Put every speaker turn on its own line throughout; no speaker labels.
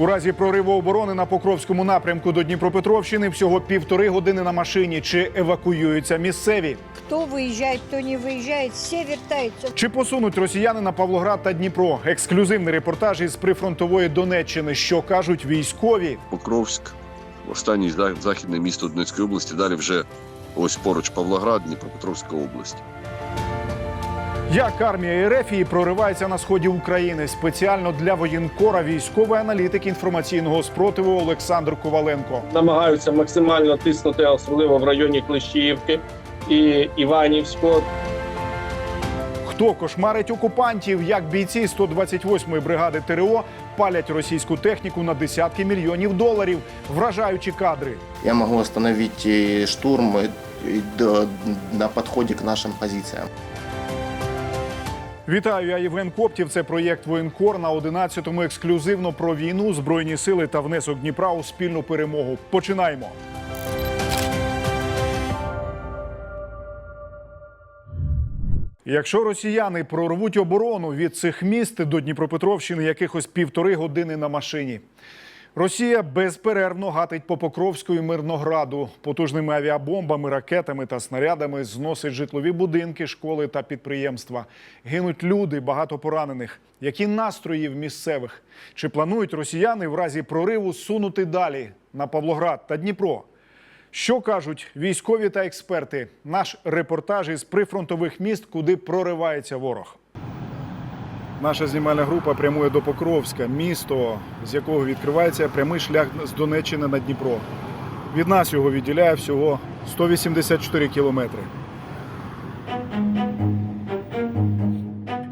У разі прориву оборони на Покровському напрямку до Дніпропетровщини всього півтори години на машині. Чи евакуюються місцеві?
Кто выезжает, кто не выезжает, все вертаются.
Чи посунуть росіяни на Павлоград та Дніпро? Ексклюзивний репортаж із прифронтової Донеччини. Що кажуть військові?
Покровськ, останнє західне місто Донецької області. Далі вже ось поруч Павлоград, Дніпропетровська область.
Як армія Ерефії проривається на сході України спеціально для воєнкора військовий аналітик інформаційного спротиву Олександр Коваленко.
намагаються максимально тиснути, особливо в районі Клещіївки і Іванівського.
Хто кошмарить окупантів, як бійці 128-ї бригади ТРО палять російську техніку на десятки мільйонів доларів, вражаючі кадри.
Я могу остановить э, штурм э, на подходе к нашим позициям.
Вітаю, я Євген Коптів. Це проєкт Воєнкор на 11-му ексклюзивно про війну, збройні сили та внесок Дніпра у спільну перемогу. Починаємо. Якщо росіяни прорвуть оборону від цих міст до Дніпропетровщини якихось півтори години на машині. Росія безперервно гатить по Покровську і Мирнограду. Потужними авіабомбами, ракетами та снарядами зносить житлові будинки, школи та підприємства. Гинуть люди, багато поранених. Які настрої в місцевих? Чи планують росіяни в разі прориву сунути далі на Павлоград та Дніпро? Що кажуть військові та експерти? Наш репортаж із прифронтових міст, куди проривається ворог. Наша знімальна група прямує до Покровська, місто, з якого відкривається прямий шлях з Донеччини на Дніпро. Від нас його відділяє всього 184 кілометри.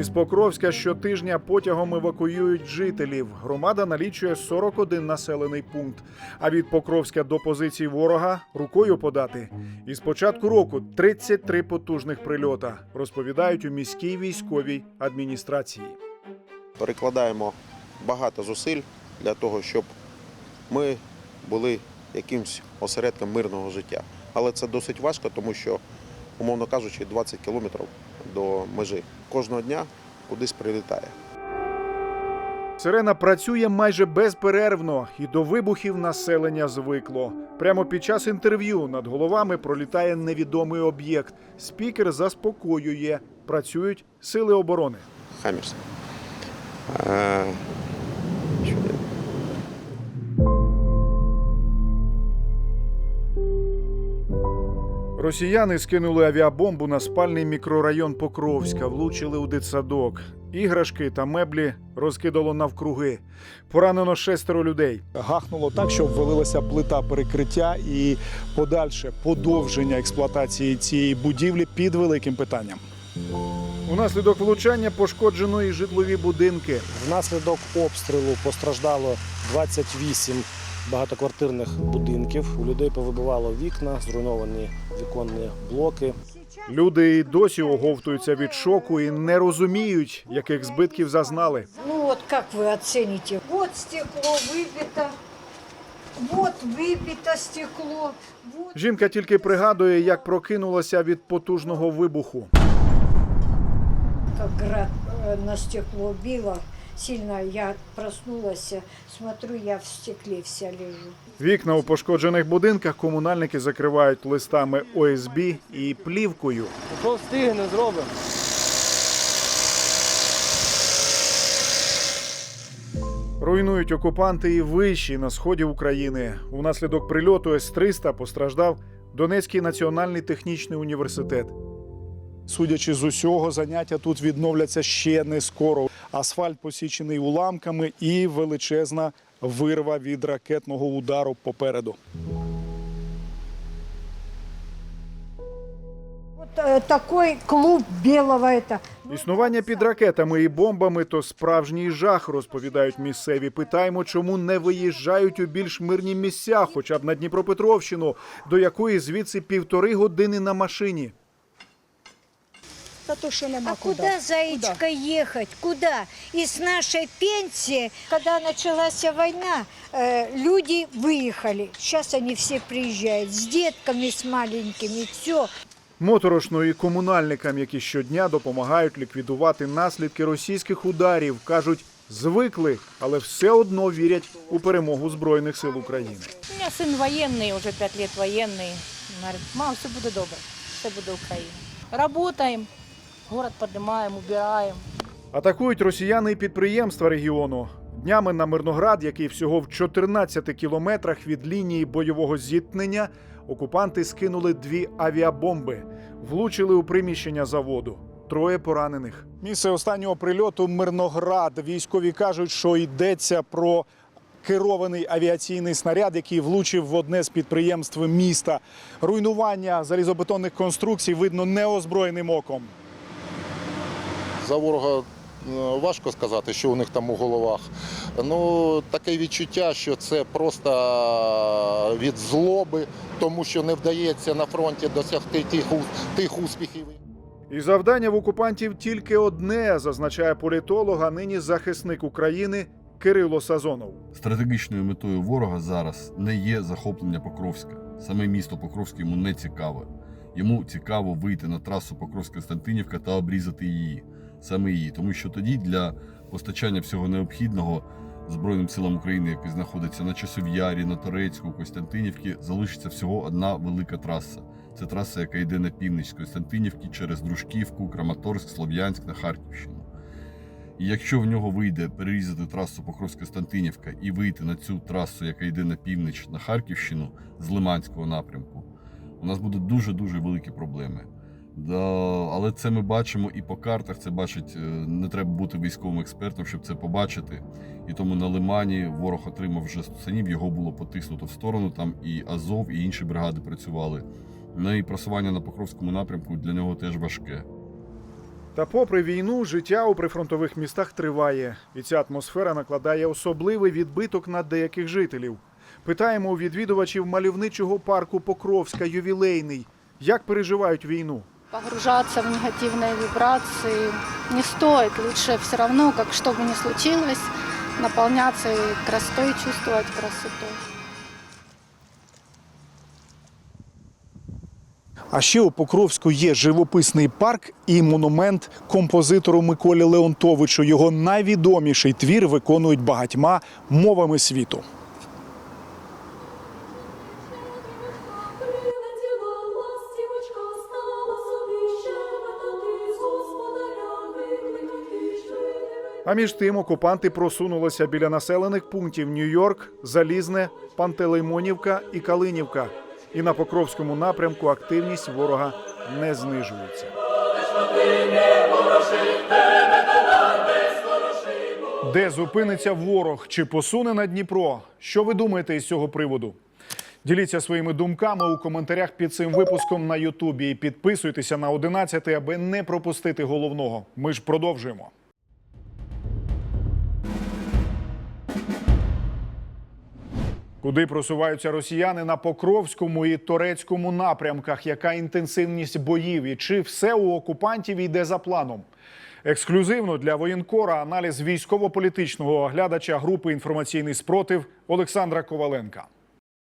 Із Покровська щотижня потягом евакуюють жителів. Громада налічує 41 населений пункт. А від Покровська до позицій ворога рукою подати. Із початку року 33 потужних прильота, розповідають у міській військовій адміністрації.
перекладаємо багато зусиль для того, щоб ми були якимсь осередком мирного життя. Але це досить важко, тому що, умовно кажучи, 20 кілометрів до межі кожного дня кудись прилітає.
Сирена працює майже безперервно, і до вибухів населення звикло. Прямо під час інтерв'ю над головами пролітає невідомий об'єкт. Спікер заспокоює. Працюють сили оборони.
Хаммерс.
Росіяни скинули авіабомбу на спальний мікрорайон Покровська, влучили у дитсадок. Іграшки та меблі розкидало навкруги. Поранено шестеро людей.
гахнуло так, що ввалилася плита перекриття і подальше подовження експлуатації цієї будівлі під великим питанням.
Унаслідок влучання пошкоджено і житлові будинки.
Внаслідок обстрілу постраждало 28 багатоквартирних будинків. У людей повибивало вікна, зруйновані віконні блоки.
Люди і досі оговтуються від шоку і не розуміють, яких збитків зазнали.
Ну вот как вы оцените? Вот стекло выбито, вот выбито стекло, вот
Жінка тільки пригадує, як прокинулася від потужного вибуху.
как град э, на стекло било. Сильно я проснулась, смотрю, я в стекле вся лежу.
Вікна у пошкоджених будинках комунальники закривають листами ОСБ і плівкою.
Що встигне, зробимо.
Руйнують окупанти і вищі на сході України. Унаслідок прильоту С-300 постраждав Донецький національний технічний університет.
Судячи з усього, заняття тут відновляться ще не скоро. Асфальт посічений уламками і величезна вирва від ракетного удару попереду.
Вот э, клуб белого это.
Існування під ракетами і бомбами то справжній жах, розповідають місцеві. Питаємо, чому не виїжджають у більш мирні місця, хоча б на Дніпропетровщину, до якої звідси півтори години на машині
Та то, що нема
А
куди.
куда, Заячка, ехать? Куда? И с нашей пенсии, когда началась война, э, люди выехали. Сейчас они все приезжают с детками, с маленькими, все.
Моторошно і комунальникам, які щодня допомагають ліквідувати наслідки російських ударів, кажуть, Звикли, але все одно вірять у перемогу Збройних сил України.
У меня сын военный, уже пять лет военный. Он Говорит, мам, все буде добре, все буде Україна. Работаем, город поднимаем, убираем.
Атакують росіяни і підприємства регіону. Днями на Мирноград, який всього в 14 кілометрах від лінії бойового зіткнення, окупанти скинули дві авіабомби, влучили у приміщення заводу. Троє поранених. Місце останнього прильоту Мирноград. Військові кажуть, що йдеться про керований авіаційний снаряд, який влучив в одне з підприємств міста. Руйнування залізобетонних конструкцій видно неозброєним оком.
За ворога е, важко сказати, що у них там у головах. Ну, таке відчуття, що це просто від злоби, тому що не вдається на фронті досягти тих, тих успіхів.
І завдання в окупантів тільки одне, зазначає політолог, а нині захисник України Кирило Сазонов.
Стратегічною метою ворога зараз не є захоплення Покровська. Саме місто Покровське йому не цікаве. Йому цікаво вийти на трасу Покровська-Стантинівка та обрізати її, саме її, тому що тоді для постачання всього необхідного Збройним силам України, які знаходяться на Часов'ярі, на Торецьку, Костянтинівці, залишиться всього одна велика траса. Це траса, яка йде на північ Костянтинівки через Дружківку, Краматорськ, Слов'янськ на Харківщину. І якщо в нього вийде перерізати трасу Покровська-Стантинівка і вийти на цю трасу, яка йде на північ на Харківщину з Лиманського напрямку, у нас будуть дуже-дуже великі проблеми. Але це ми бачимо і по картах. Це бачить, е, не треба бути військовим експертом, щоб це побачити. І тому на Лимані ворог отримав вже санів, його було потиснуто в сторону. Там і Азов, і інші бригади працювали. Ну і просування на Покровському напрямку для нього теж важке.
Та попри війну, життя у прифронтових містах триває, і ця атмосфера накладає особливий відбиток на деяких жителів. Питаємо у відвідувачів мальовничого парку Покровська ювілейний, як переживають війну.
Погружаться в негативные вибрации не стоит. Лучше все равно, как что бы ни случилось, наполняться и красотой, чувствовать красоту.
А ще у Покровську є живописний парк і монумент композитору Миколі Леонтовичу. Його найвідоміший твір виконують багатьма мовами світу. А між тим окупанти просунулися біля населених пунктів Нью-Йорк, Залізне, Пантелеймонівка і Калинівка. І на Покровському напрямку активність ворога не знижується. Де зупиниться ворог чи посуне на Дніпро? Що ви думаєте із цього приводу? Діліться своїми думками у коментарях під цим випуском на Ютубі і підписуйтеся на 11, аби не пропустити головного. Ми ж продовжуємо. Куди просуваються росіяни на Покровському і Торецькому напрямках? Яка інтенсивність боїв і чи все у окупантів йде за планом? Ексклюзивно для воєнкора аналіз військово-політичного оглядача групи інформаційний спротив Олександра Коваленка.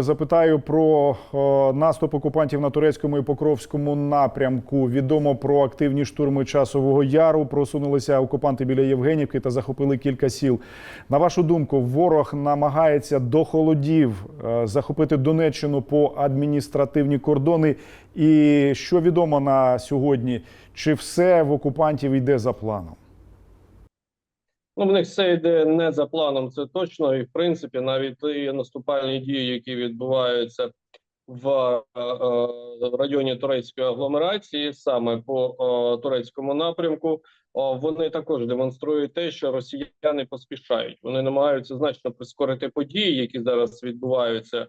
Запитаю про о, наступ окупантів на турецькому і покровському напрямку. Відомо про активні штурми часового яру. Просунулися окупанти біля Євгенівки та захопили кілька сіл. На вашу думку, ворог намагається до холодів е, захопити Донеччину по адміністративні кордони. І що відомо на сьогодні? Чи все в окупантів йде за планом?
Ну, в них все йде не за планом, це точно. І в принципі, навіть ті наступальні дії, які відбуваються в е, е, районі турецької агломерації, саме по е, турецькому напрямку, вони також демонструють те, що росіяни поспішають. Вони намагаються значно прискорити події, які зараз відбуваються.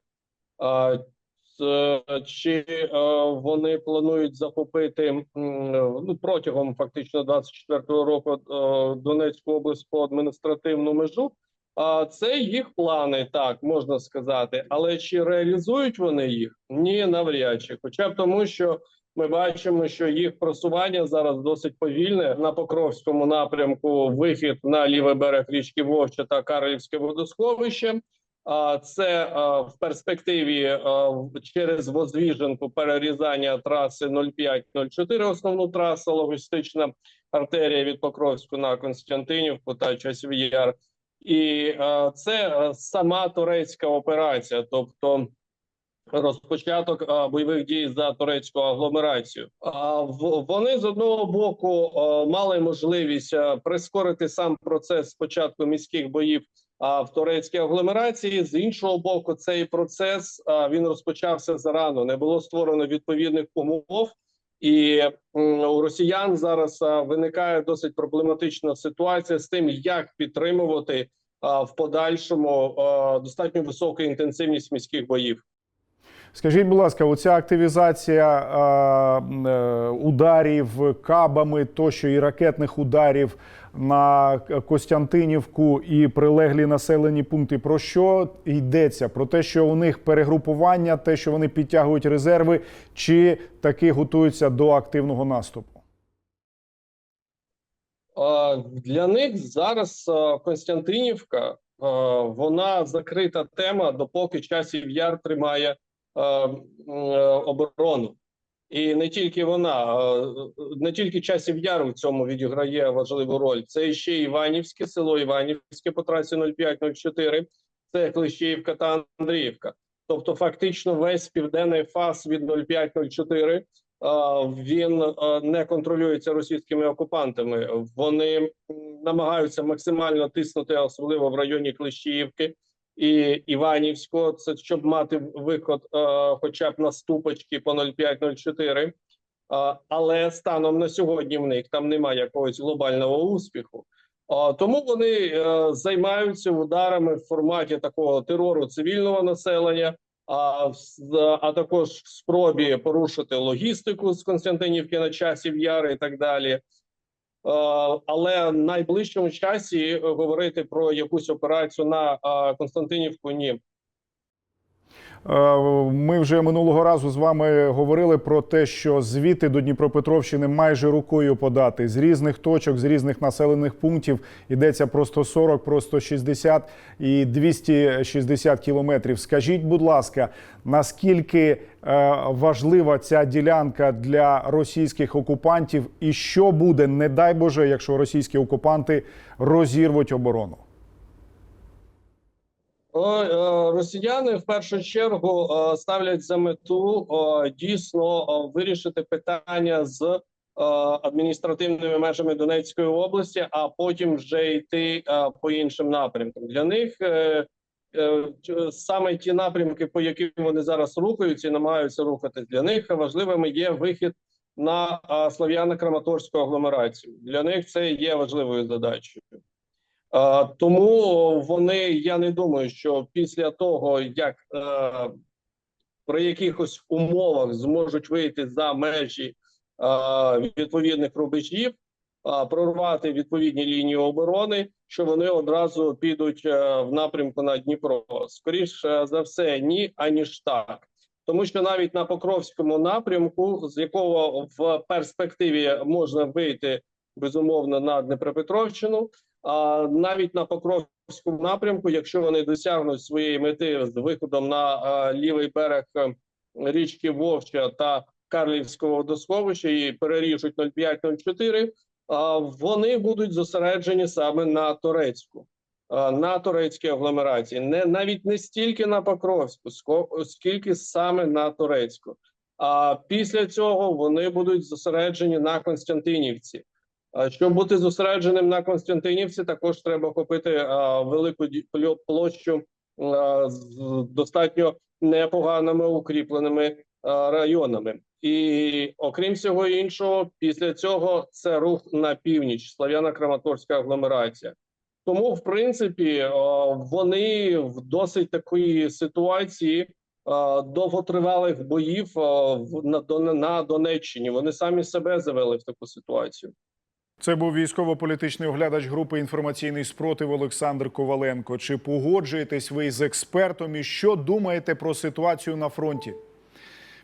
Е, Чи е, вони планують захопити ну протягом фактично 24-го року е, Донецьку область по адміністративну межу? А це їх плани, так можна сказати. Але чи реалізують вони їх? Ні, навряд чи. Хоча б тому, що ми бачимо, що їх просування зараз досить повільне на Покровському напрямку. Вихід на лівий берег річки Вовча та Карлівське водосховище. Це в перспективі через Возвіженку перерізання траси 0504, основну трасу, логістична артерія від Покровську на Константинівку та Часів Яр. І це сама турецька операція, тобто розпочаток бойових дій за турецьку агломерацію. Вони з одного боку мали можливість прискорити сам процес спочатку міських боїв в турецькій агломерації. З іншого боку, цей процес він розпочався зарано. Не було створено відповідних умов. І у росіян зараз виникає досить проблематична ситуація з тим, як підтримувати в подальшому достатньо високу інтенсивність міських боїв.
Скажіть, будь ласка, оця активізація е, ударів кабами тощо і ракетних ударів на Костянтинівку і прилеглі населені пункти. Про що йдеться? Про те, що у них перегрупування, те, що вони підтягують резерви, чи таки готуються до активного наступу?
Для них зараз а, Константинівка вона закрита тема, допоки часів яр тримає е, оборону. І не тільки вона, не тільки часів яр в цьому відіграє важливу роль. Це ще Іванівське село Іванівське по трасі 0504, це Клещіївка та Андріївка. Тобто, фактично, весь південний фас від 0504 а, він не контролюється російськими окупантами. Вони намагаються максимально тиснути, особливо в районі Клещіївки і Іванівського. Це щоб мати виход, а, хоча б на ступочки по 0504. А, Але станом на сьогодні в них там немає якогось глобального успіху. А, Тому вони е, займаються ударами в форматі такого терору цивільного населення, а, а також в спробі порушити логістику з Константинівки на часів Яри і так далі. Е, Але в найближчому часі е, говорити про якусь операцію на е, Константинівку ні.
Е, Ми вже минулого разу з вами говорили про те, що звідти до Дніпропетровщини майже рукою подати з різних точок, з різних населених пунктів йдеться про 140, про 160 і 260 кілометрів. Скажіть, будь ласка, наскільки е, важлива ця ділянка для російських окупантів, і що буде, не дай Боже, якщо російські окупанти розірвуть оборону?
Е, Росіяни в першу чергу е, ставлять за мету е, дійсно вирішити питання з адміністративними межами Донецької області, а потім вже йти по іншим напрямкам. Для них саме ті напрямки, по яким вони зараз рухаються і намагаються рухатись, для них важливими є вихід на е, Слов'яно-Краматорську агломерацію. Для них це є важливою задачею. Е, Тому вони, я не думаю, що після того, як е, при якихось умовах зможуть вийти за межі е, відповідних рубежів, прорвати відповідні лінії оборони, що вони одразу підуть в напрямку на Дніпро. Скоріше за все, ні, аніж так. Тому що навіть на Покровському напрямку, з якого в перспективі можна вийти безумовно на Дніпропетровщину, а навіть на Покровському напрямку, якщо вони досягнуть своєї мети з виходом на лівий берег е, річки Вовча та Карлівського водосховища і переріжуть 0504, а, вони будуть зосереджені саме на Турецьку, на турецькій агломерації, не навіть не стільки на Покровську, скільки саме на Турецьку. А після цього вони будуть зосереджені на Константинівці. Щоб бути зосередженим на Константинівці, також треба охопити велику площу з достатньо непоганими укріпленими районами. І окрім всього іншого, після цього це рух на північ, Слав'яно-Краматорська агломерація. Тому, в принципі, вони в досить такої ситуації довготривалих боїв на Донеччині. Вони самі себе завели в таку ситуацію.
Це був військово-політичний оглядач групи інформаційний спротив Олександр Коваленко. Чи погоджуєтесь ви з експертом і що думаєте про ситуацію на фронті?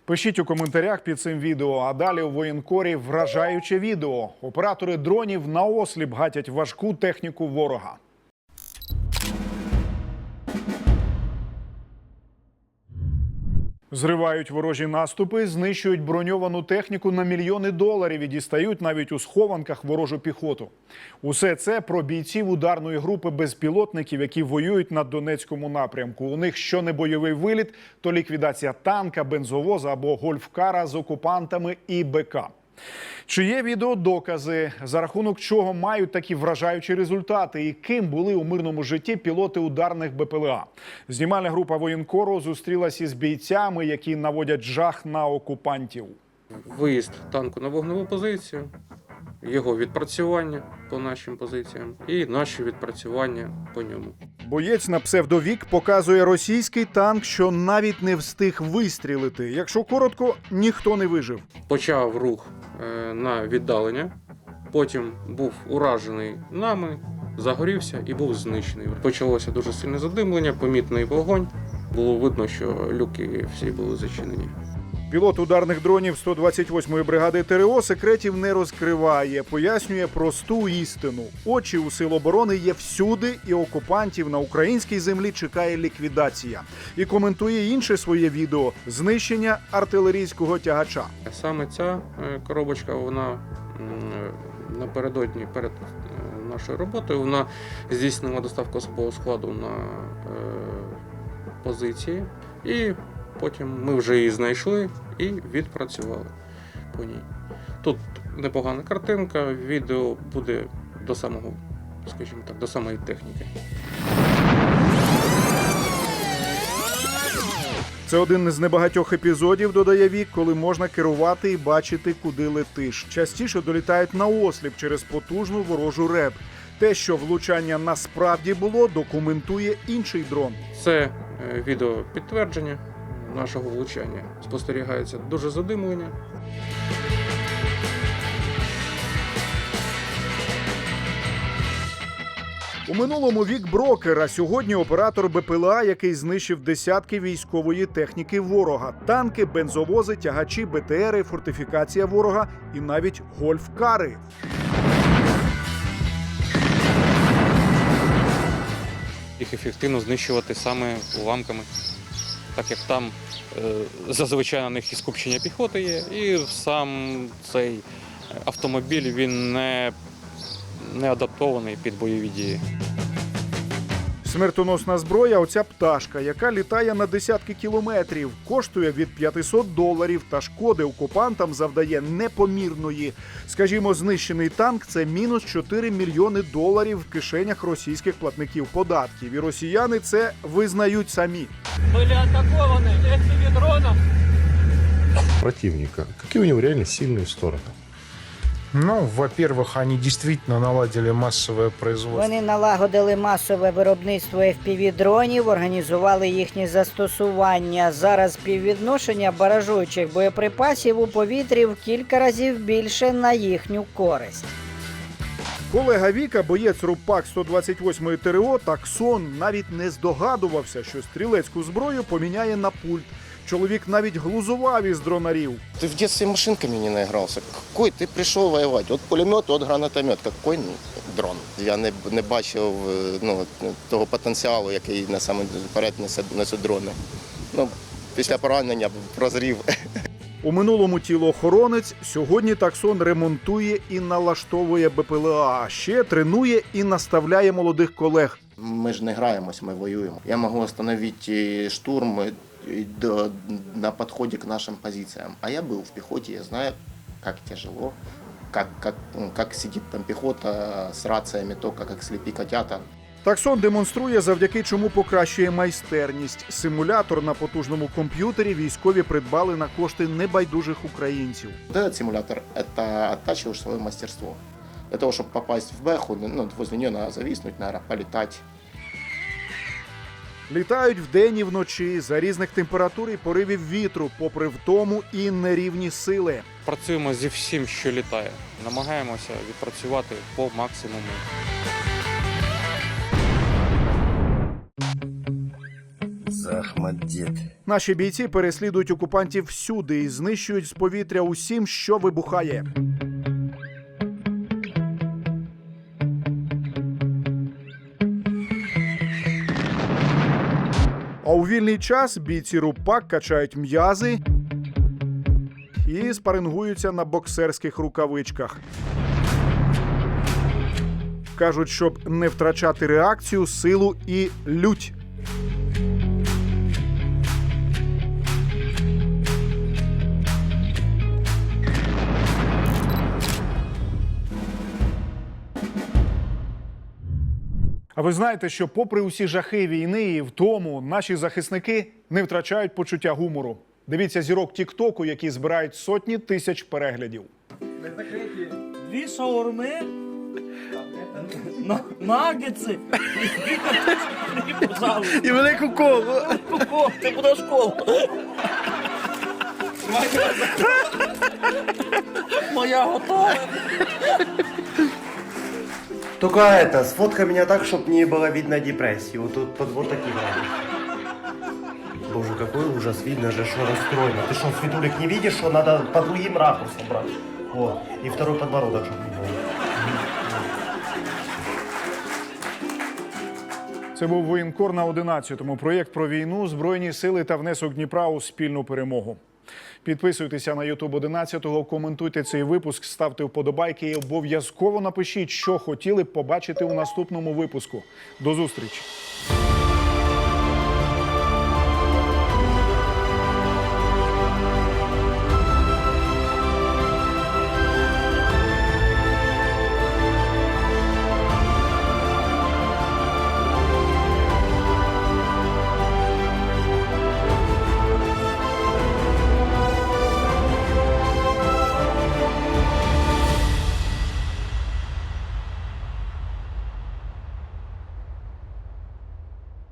Пишіть у коментарях під цим відео. А далі у воєнкорі вражаюче відео. Оператори дронів наосліп гатять важку техніку ворога. Зривають ворожі наступи, знищують броньовану техніку на мільйони доларів і дістають навіть у схованках ворожу піхоту. Усе це про бійців ударної групи безпілотників, які воюють на Донецькому напрямку. У них що не бойовий виліт, то ліквідація танка, бензовоза або гольфкара з окупантами і БК. Чи є відеодокази, за рахунок чого мають такі вражаючі результати, і ким були у мирному житті пілоти ударних БПЛА? Знімальна група воєнкору зустрілася із бійцями, які наводять жах на окупантів.
Виїзд танку на вогневу позицію, його відпрацювання по нашим позиціям і наші відпрацювання по ньому.
Боєць на псевдовік показує російський танк, що навіть не встиг вистрілити. Якщо коротко, ніхто не вижив.
Почав рух е, на віддалення, потім був уражений нами, загорівся і був знищений. Почалося дуже сильне задимлення, помітний вогонь. Було видно, що люки всі були зачинені.
Пілот ударних дронів 128-ї бригади ТРО секретів не розкриває, пояснює просту істину. Очі у сил оборони є всюди, і окупантів на українській землі чекає ліквідація. І коментує інше своє відео знищення артилерійського тягача.
Саме ця е, коробочка, вона напередодні перед е, нашою роботою, вона здійснила доставку особового складу на е, позиції, і потім ми вже її знайшли і відпрацювали по ній. Тут непогана картинка, відео буде до самого, скажімо так, до самої техніки.
Це один з небагатьох епізодів, додає вік, коли можна керувати і бачити, куди летиш. Частіше долітають на осліп через потужну ворожу реп. Те, що влучання насправді було, документує інший дрон.
Це е, відео підтвердження нашого влучання. Спостерігається дуже задимлення.
У минулому вік брокер, а сьогодні оператор БПЛА, який знищив десятки військової техніки ворога: танки, бензовози, тягачі, БТРи, фортифікація ворога і навіть гольфкари.
Їх ефективно знищувати саме уламками, так як там зазвичай на них і скупчення піхоти є, і сам цей автомобіль він не, не адаптований під бойові дії.
Смертоносна зброя оця пташка, яка літає на десятки кілометрів, коштує від 500 доларів та шкоди окупантам завдає непомірної. Скажімо, знищений танк це мінус 4 мільйони доларів в кишенях російських платників податків. І росіяни це визнають самі.
Були атаковані FPV-дроном.
Противника. Какие у него реально сильные стороны?
Ну, во-первых, они действительно наладили массовое производство.
Вони налагодили масове виробництво FPV-дронів, організували їхнє застосування. Зараз співвідношення баражуючих боєприпасів у повітрі в кілька разів більше на їхню користь.
Колега Віка, боєць РУПАК 128 ТРО, таксон навіть не здогадувався, що стрілецьку зброю поміняє на пульт. Чоловік навіть глузував із дронарів.
Ты в детстве машинками не наигрался. Какой ты пришел воевать? От пулемет, от гранатомет. Какой ну, дрон? Я не, не бачив е, ну, того потенціалу, який насамперед несе, несуть дрони. Ну, після поранення прозрів.
У минулому тілоохоронець сьогодні таксон ремонтує і налаштовує БПЛА. А ще тренує і наставляє молодих колег.
Ми ж не граємось, ми воюємо. Я можу остановити штурм е, до, на підході к нашим позиціям. А я був в піхоті, я знаю, як тяжело, как, как, ну, как сидит там пехота с рациями, только как слепи котята.
Таксон демонструє, завдяки чому покращує майстерність. Симулятор на потужному комп'ютері військові придбали на кошти небайдужих українців.
Вот этот симулятор – это оттачиваешь свое мастерство. Для того, чтобы попасть в бэху, ну, возле нее надо зависнуть, наверное, полетать.
Літають вдень і вночі за різних температур і поривів вітру, попри втому і нерівні сили.
Працюємо зі всім, що літає. Намагаємося відпрацювати по максимуму.
Наші бійці переслідують окупантів всюди і знищують з повітря усім, що вибухає.
А у вільний час бійці РУПАК качають м'язи і спарингуються на боксерських рукавичках. Кажуть, щоб не втрачати реакцію, силу і лють. Ви знаєте, що, попри усі жахи війни і в тому, наші захисники не втрачають почуття гумору. Дивіться зірок Тіктоку, які збирають сотні тисяч переглядів.
Дві шаурми, на- нагетси, дві пожалуйста.
І велику колу.
Ко, Ти будеш коло. Моя готова.
Только это, сфоткай меня так, чтобы не было видно депрессии. Вот тут под вот таким ракурсом. Боже, какой ужас, видно же, что расстроено. Ты что, Светулик, не видишь, что надо по другим ракурсам брать? Вот. И второй подбородок, чтобы не было.
Це був воєнкор на 11-му. Проєкт про війну, збройні сили та внесок Дніпра у спільну перемогу. Підписуйтеся на Ютуб 11-го, коментуйте цей випуск, ставте вподобайки і обов'язково напишіть, що хотіли б побачити у наступному випуску. До зустрічі!